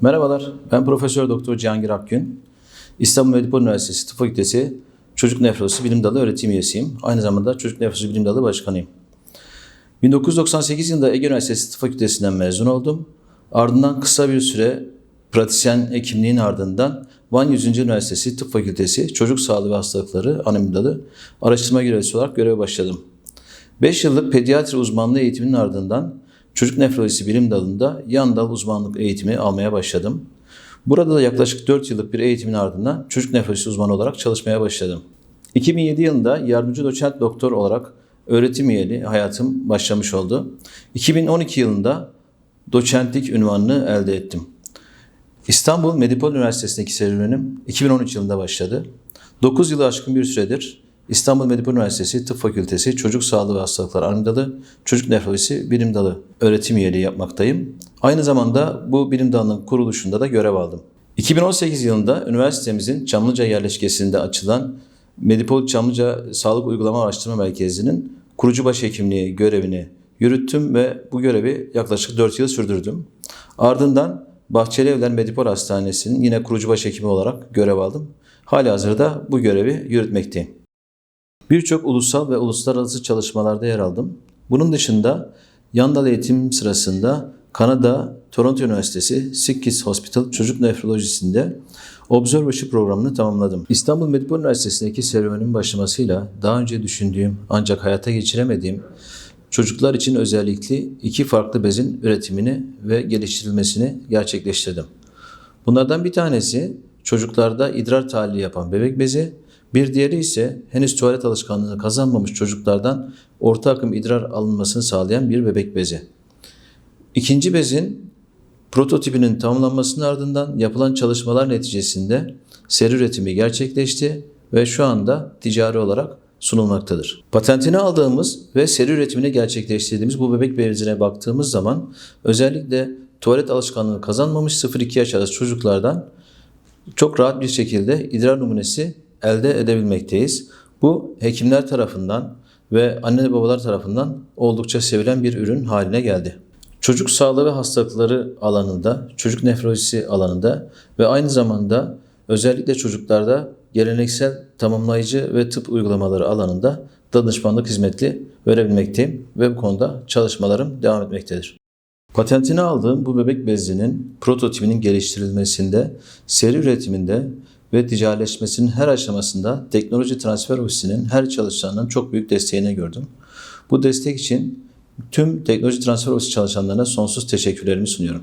Merhabalar, ben Profesör Doktor Cihangir Akgün. İstanbul Medipol Üniversitesi Tıp Fakültesi Çocuk Nefrosi Bilim Dalı öğretim üyesiyim. Aynı zamanda Çocuk Nefrosi Bilim Dalı başkanıyım. 1998 yılında Ege Üniversitesi Tıp Fakültesinden mezun oldum. Ardından kısa bir süre pratisyen hekimliğin ardından Van 100. Üniversitesi Tıp Fakültesi Çocuk Sağlığı ve Hastalıkları Anonim Dalı araştırma görevlisi olarak göreve başladım. 5 yıllık pediatri uzmanlığı eğitiminin ardından çocuk nefrolojisi bilim dalında yan dal uzmanlık eğitimi almaya başladım. Burada da yaklaşık 4 yıllık bir eğitimin ardından çocuk nefrolojisi uzmanı olarak çalışmaya başladım. 2007 yılında yardımcı doçent doktor olarak öğretim üyeliği hayatım başlamış oldu. 2012 yılında doçentlik ünvanını elde ettim. İstanbul Medipol Üniversitesi'ndeki serüvenim 2013 yılında başladı. 9 yılı aşkın bir süredir İstanbul Medipol Üniversitesi Tıp Fakültesi Çocuk Sağlığı ve Hastalıklar Anonim Dalı, Çocuk Nefrolojisi Bilim Dalı öğretim üyeliği yapmaktayım. Aynı zamanda bu bilim dalının kuruluşunda da görev aldım. 2018 yılında üniversitemizin Çamlıca yerleşkesinde açılan Medipol Çamlıca Sağlık Uygulama Araştırma Merkezi'nin kurucu başhekimliği görevini yürüttüm ve bu görevi yaklaşık 4 yıl sürdürdüm. Ardından Bahçeli Evler Medipol Hastanesi'nin yine kurucu başhekimi olarak görev aldım. Hali hazırda bu görevi yürütmekteyim. Birçok ulusal ve uluslararası çalışmalarda yer aldım. Bunun dışında yandal eğitim sırasında Kanada Toronto Üniversitesi Sickkids Hospital Çocuk Nefrolojisi'nde Observership programını tamamladım. İstanbul Medipol Üniversitesi'ndeki serüvenin başlamasıyla daha önce düşündüğüm ancak hayata geçiremediğim çocuklar için özellikle iki farklı bezin üretimini ve geliştirilmesini gerçekleştirdim. Bunlardan bir tanesi çocuklarda idrar tahlili yapan bebek bezi, bir diğeri ise henüz tuvalet alışkanlığını kazanmamış çocuklardan orta akım idrar alınmasını sağlayan bir bebek bezi. İkinci bezin prototipinin tamamlanmasının ardından yapılan çalışmalar neticesinde seri üretimi gerçekleşti ve şu anda ticari olarak sunulmaktadır. Patentini aldığımız ve seri üretimini gerçekleştirdiğimiz bu bebek bezine baktığımız zaman özellikle tuvalet alışkanlığı kazanmamış 0-2 yaş arası çocuklardan çok rahat bir şekilde idrar numunesi elde edebilmekteyiz. Bu hekimler tarafından ve anne babalar tarafından oldukça sevilen bir ürün haline geldi. Çocuk sağlığı ve hastalıkları alanında, çocuk nefrolojisi alanında ve aynı zamanda özellikle çocuklarda geleneksel tamamlayıcı ve tıp uygulamaları alanında danışmanlık hizmeti verebilmekteyim ve bu konuda çalışmalarım devam etmektedir. Patentini aldığım bu bebek bezinin prototipinin geliştirilmesinde, seri üretiminde ve ticaretleşmesinin her aşamasında teknoloji transfer ofisinin her çalışanının çok büyük desteğini gördüm. Bu destek için tüm teknoloji transfer ofisi çalışanlarına sonsuz teşekkürlerimi sunuyorum.